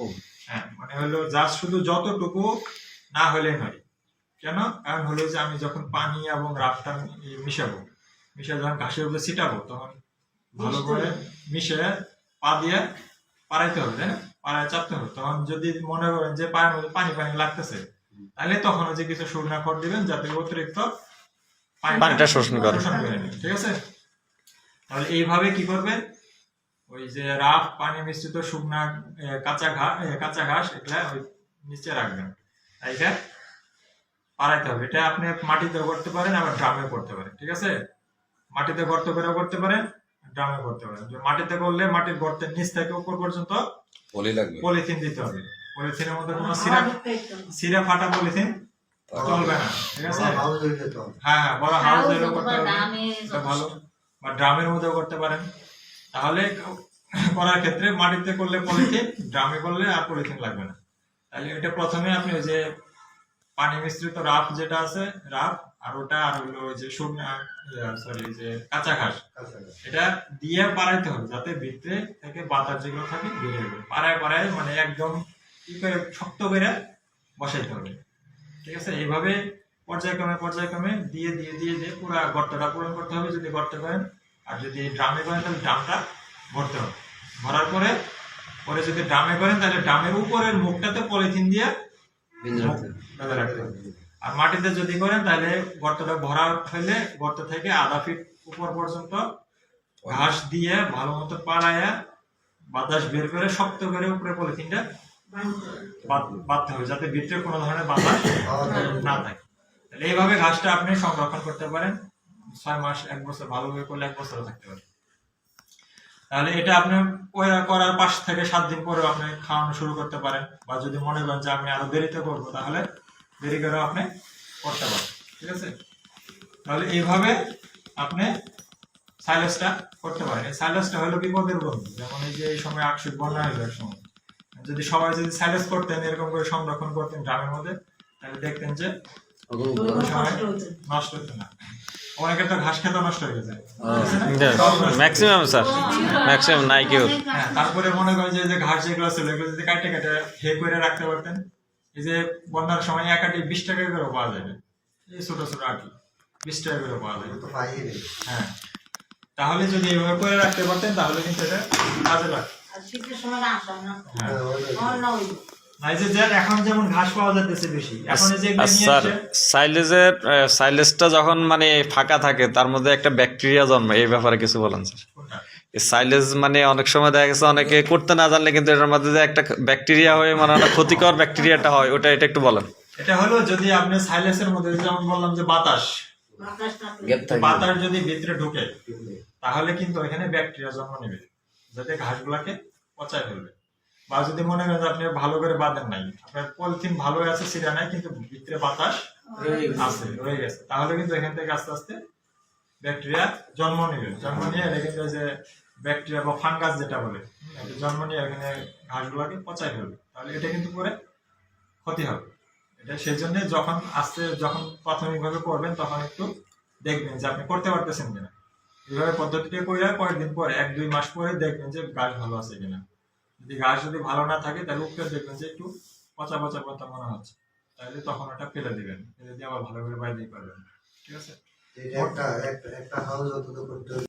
কম হ্যাঁ মানে হলো জাস্ট শুধু যতটুকু না হলে নয়। কেন? কারণ হলো যে আমি যখন পানি এবং রাফটা মিশাবো মিশে যখন ঘাসের উপরে ছিটাবো তখন ভালো করে মিশে পা দিয়ে পাড়াইতে হবে তাই না? পাড়ায় চাপতে হবে। তখন যদি মনে করেন যে পায়ের মধ্যে পানি পানি লাগতেছে তাহলে তখন হচ্ছে কিছু শুকনা খড় দিবেন যাতে অতিরিক্ত পানিটা শোষণ করে। ঠিক আছে? তাহলে এইভাবে কি করবেন ওই যে রাফ পানি মিশ্রিত শুকনা কাঁচা ঘাস কাঁচা ঘাস এগুলা ওই নিচে রাখবেন। এইটা পাড়াইতে হবে। এটা আপনি মাটিতেও করতে পারেন আবার ড্রামে করতে পারেন ঠিক আছে? মাটিতে গর্ত করেও করতে পারেন ড্রামে করতে পারেন। মাটিতে করলে মাটির গর্তের নিচ থেকে উপর পর্যন্ত পলি লাগবে। পলিথিন দিতে হবে। পলিথিনের মধ্যে কোনো সিরা সিরা ফাটা পলিথিন চলবে না ঠিক আছে? হ্যাঁ হ্যাঁ বড় হাউস করতে ভালো। বা ড্রামের মধ্যেও করতে পারেন। তাহলে করার ক্ষেত্রে মাটিতে করলে পলিথিন ড্রামে করলে আর পলিথিন লাগবে না। তাহলে এটা প্রথমে আপনি ওই যে পানি মিশ্রিত রাফ যেটা আছে রাফ আর ওটা আর হলো ওই যে শুকনা সরি যে কাঁচা ঘাস। এটা দিয়ে পাড়াইতে হবে যাতে ভিতরে থেকে বাতাস যেগুলো থাকে বেরিয়ে যাবে পাড়ায় পাড়ায় মানে একদম কি করে শক্ত করে বসাইতে হবে। ঠিক আছে? এইভাবে পর্যায়ক্রমে পর্যায়ক্রমে দিয়ে দিয়ে দিয়ে দিয়ে পুরো গর্তটা পূরণ করতে হবে। যদি গর্ত করেন আর যদি ড্রামে করেন তাহলে ড্রামটা ভরতে হবে। ভরার পরে পরে যদি ড্রামে করেন তাহলে ড্রামের উপরের মুখটাতে পলিথিন দিয়ে বেঁধে রাখতে হবে। আর মাটিতে যদি করেন তাহলে গর্তটা ভরা হলে গর্ত থেকে আধা ফিট উপর পর্যন্ত ঘাস দিয়ে ভালো মতো পাড়ায়া বাতাস বের করে শক্ত করে উপরে পলিথিনটা বাঁধতে হবে যাতে ভিতরে কোনো ধরনের বাতাস না থাকে। তাহলে এইভাবে ঘাসটা আপনি সংরক্ষণ করতে পারেন। ছয় মাস এক বছর ভালোভাবে করলে এক বছরও থাকতে পারে। তাহলে এটা আপনি করা- করার পাঁচ থেকে সাত দিন পরেও আপনি খাওয়ানো শুরু করতে পারেন বা যদি মনে করেন যে আমি আরও দেরিতে করব তাহলে দেরি করেও আপনি করতে পারেন ঠিক আছে? তাহলে এইভাবে আপনি সাইলেসটা করতে পারেন। এই সাইলেসটা হলো বিপদের বন্ধু যেমন এই যে এই সময় আকস্মিক বন্যা হলো এক সময়। যদি সবাই যদি সাইলেস করতেন এরকম করে সংরক্ষণ করতেন গ্রামের মধ্যে তাহলে দেখতেন যে নষ্ট হতো না। অনেকের তো ঘাস খেতে নষ্ট হয়ে যায়। ম্যাক্সিমাম স্যার ম্যাক্সিমাম নাই কেউ তারপরে মনে করেন যে ঘাস যেগুলো ছিল এগুলো যদি কাটে কাটে হে করে রাখতে পারতেন এই যে বন্যার সময় এক আটি বিশ টাকা করে পাওয়া যাবে এই ছোট ছোট আটি বিশ টাকা করে পাওয়া যাবে হ্যাঁ তাহলে যদি এইভাবে করে রাখতে পারতেন তাহলে কিন্তু এটা কাজে লাগতো। হ্যাঁ। না, এই যে যে- এখন যেমন ঘাস পাওয়া যাচ্ছে বেশি এখন এই যে এগুলো আর নিয়ে স্যার সাইলেজের সাইলেজটা যখন মানে ফাঁকা থাকে তার মধ্যে একটা ব্যাকটেরিয়া জন্মায় এই ব্যাপারে কিছু বলেন স্যার। সাইলেজ মানে অনেক সময় দেখা গেছে অনেকে করতে না জানলে কিন্তু এটার মধ্যে যে একটা ব্যাকটেরিয়া হয়ে মানে একটা ক্ষতিকর ব্যাকটেরিয়াটা হয় ওটা এটা একটু বলেন। এটা হলো যদি আপনি সাইলেন্সের মধ্যে যেমন বললাম যে বাতাস বাতাস যদি ভিতরে ঢুকে তাহলে কিন্তু এখানে ব্যাকটেরিয়া জন্ম নেবে যাতে ঘাসগুলাকে পচায় ফেলবে। বা যদি মনে করেন যে আপনি ভালো করে বাঁধেন নাই। আপনার পলিথিন ভালো আছে সেটা নাই কিন্তু ভিতরে বাতাস আছে রয়ে গেছে। তাহলে কিন্তু এখান থেকে আস্তে আস্তে ব্যাকটেরিয়া জন্ম নেবে। জন্ম নিয়ে এটা কিন্তু যে ব্যাকটেরিয়া বা ফাঙ্গাস যেটা বলে জন্ম নিয়ে এখানে ঘাসগুলোকে পচাই ফেলবে। তাহলে এটা কিন্তু পরে ক্ষতি হবে। এটা সেই জন্য যখন আস্তে যখন প্রাথমিকভাবে করবেন তখন একটু দেখবেন যে আপনি করতে পারতেছেন কিনা। এইভাবে পদ্ধতিটা করে কয়েকদিন পরে এক দুই মাস পরে দেখবেন যে গাছ ভালো আছে কিনা। যদি ঘাস যদি ভালো না থাকে, তাহলে উপরে দেখবেন যে একটু পচা পচা পচা মনে হচ্ছে। তাহলে তখন ওটা ফেলে দিবেন। ফেলে দিয়ে আবার ভালো করে বাইরে পারবেন ঠিক আছে? একটা একটা একটা হাউস অন্তত করতে